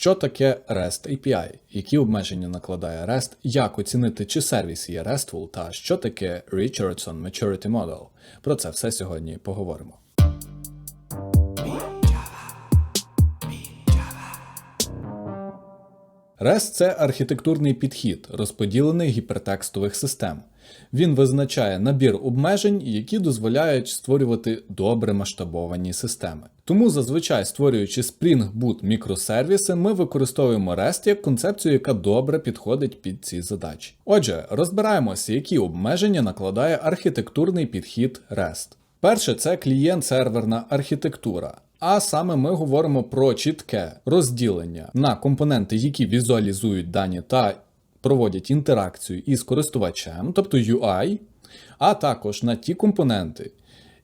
Що таке REST API, які обмеження накладає REST, як оцінити, чи сервіс є RESTful, та що таке Richardson Maturity Model. Про це все сьогодні поговоримо. REST – це архітектурний підхід розподілених гіпертекстових систем. Він визначає набір обмежень, які дозволяють створювати добре масштабовані системи. Тому зазвичай, створюючи Spring Boot мікросервіси, ми використовуємо REST як концепцію, яка добре підходить під ці задачі. Отже, розбираємося, які обмеження накладає архітектурний підхід REST. Перше це клієнт-серверна архітектура. А саме ми говоримо про чітке розділення на компоненти, які візуалізують дані та проводять інтеракцію із користувачем, тобто UI, а також на ті компоненти,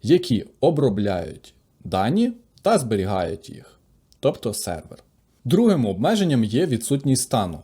які обробляють дані та зберігають їх, тобто сервер. Другим обмеженням є відсутність стану.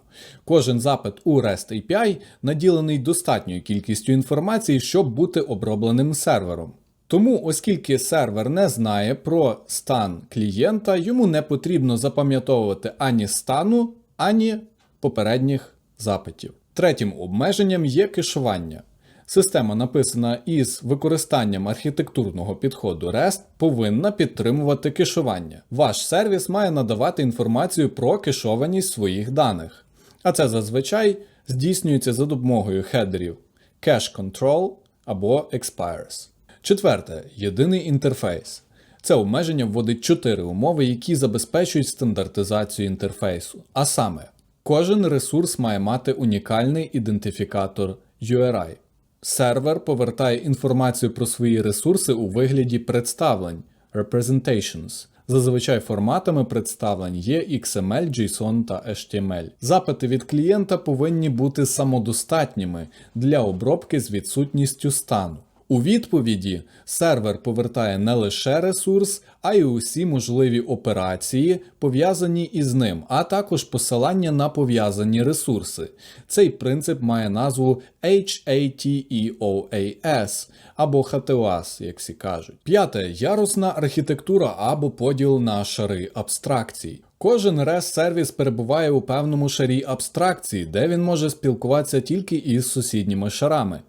Кожен запит у REST API наділений достатньою кількістю інформації, щоб бути обробленим сервером. Тому, оскільки сервер не знає про стан клієнта, йому не потрібно запам'ятовувати ані стану, ані попередніх запитів. Третім обмеженням є кешування. Система, написана із використанням архітектурного підходу REST, повинна підтримувати кешування. Ваш сервіс має надавати інформацію про кешованість своїх даних. А це зазвичай здійснюється за допомогою хедерів Cache Control або Expires. Четверте єдиний інтерфейс. Це обмеження вводить чотири умови, які забезпечують стандартизацію інтерфейсу. А саме, кожен ресурс має мати унікальний ідентифікатор URI. Сервер повертає інформацію про свої ресурси у вигляді представлень representations. Зазвичай форматами представлень є XML, JSON та HTML. Запити від клієнта повинні бути самодостатніми для обробки з відсутністю стану. У відповіді сервер повертає не лише ресурс, а й усі можливі операції, пов'язані із ним, а також посилання на пов'язані ресурси. Цей принцип має назву HATEOAS або HTOAS, як всі кажуть. П'яте ярусна архітектура або поділ на шари абстракцій. Кожен REST сервіс перебуває у певному шарі абстракції, де він може спілкуватися тільки із сусідніми шарами.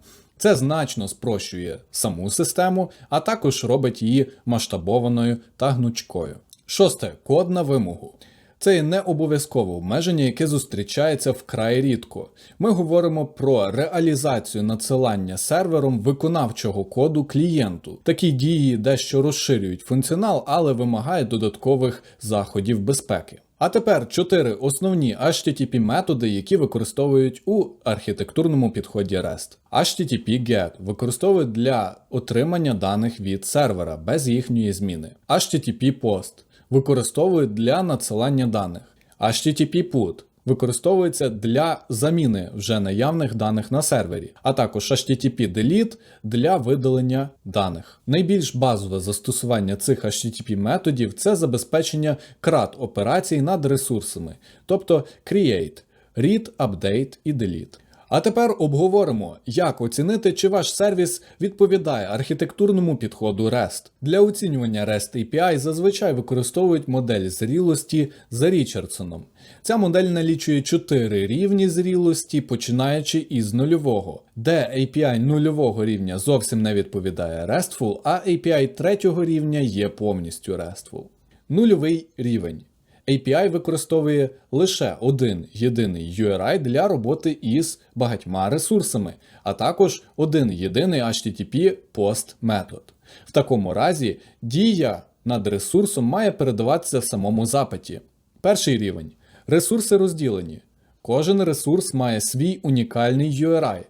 Це значно спрощує саму систему, а також робить її масштабованою та гнучкою. Шосте код на вимогу. Це не обов'язкове обмеження, яке зустрічається вкрай рідко. Ми говоримо про реалізацію надсилання сервером виконавчого коду клієнту. Такі дії дещо розширюють функціонал, але вимагають додаткових заходів безпеки. А тепер чотири основні HTTP методи, які використовують у архітектурному підході REST. HTTP GET використовують для отримання даних від сервера без їхньої зміни. HTTP POST використовують для надсилання даних. HTTP PUT використовується для заміни вже наявних даних на сервері, а також HTTP Delete для видалення даних. Найбільш базове застосування цих HTTP методів це забезпечення крат операцій над ресурсами, тобто Create, Read, Update і Delete. А тепер обговоримо, як оцінити, чи ваш сервіс відповідає архітектурному підходу REST. Для оцінювання REST API зазвичай використовують модель зрілості за Річардсоном. Ця модель налічує 4 рівні зрілості, починаючи із нульового, де API нульового рівня зовсім не відповідає RESTful, а API третього рівня є повністю RESTful. Нульовий рівень. API використовує лише один єдиний URI для роботи із багатьма ресурсами, а також один єдиний HTTP POST метод. В такому разі дія над ресурсом має передаватися в самому запиті. Перший рівень. Ресурси розділені. Кожен ресурс має свій унікальний URI.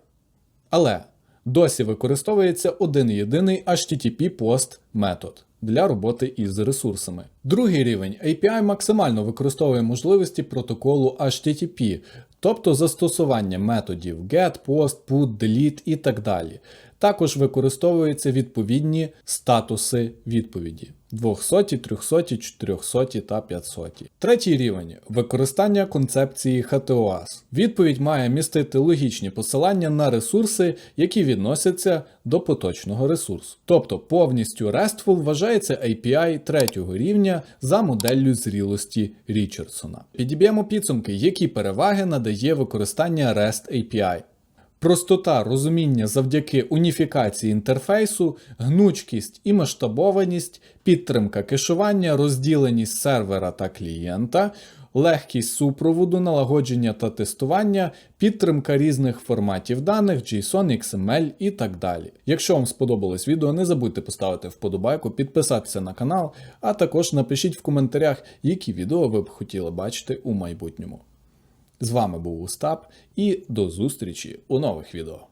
Але досі використовується один єдиний HTTP POST метод для роботи із ресурсами. Другий рівень API максимально використовує можливості протоколу HTTP, тобто застосування методів GET, POST, PUT, DELETE і так далі. Також використовуються відповідні статуси відповіді. 200, 300, 400 та 500. Третій рівень використання концепції HTOAS. Відповідь має містити логічні посилання на ресурси, які відносяться до поточного ресурсу. Тобто повністю RESTful вважається API третього рівня за моделлю зрілості Річардсона. Підіб'ємо підсумки, які переваги надає використання REST API. Простота розуміння завдяки уніфікації інтерфейсу, гнучкість і масштабованість, підтримка кешування, розділеність сервера та клієнта, легкість супроводу, налагодження та тестування, підтримка різних форматів даних, JSON, XML і так далі. Якщо вам сподобалось відео, не забудьте поставити вподобайку, підписатися на канал, а також напишіть в коментарях, які відео ви б хотіли бачити у майбутньому. З вами був Остап і до зустрічі у нових відео.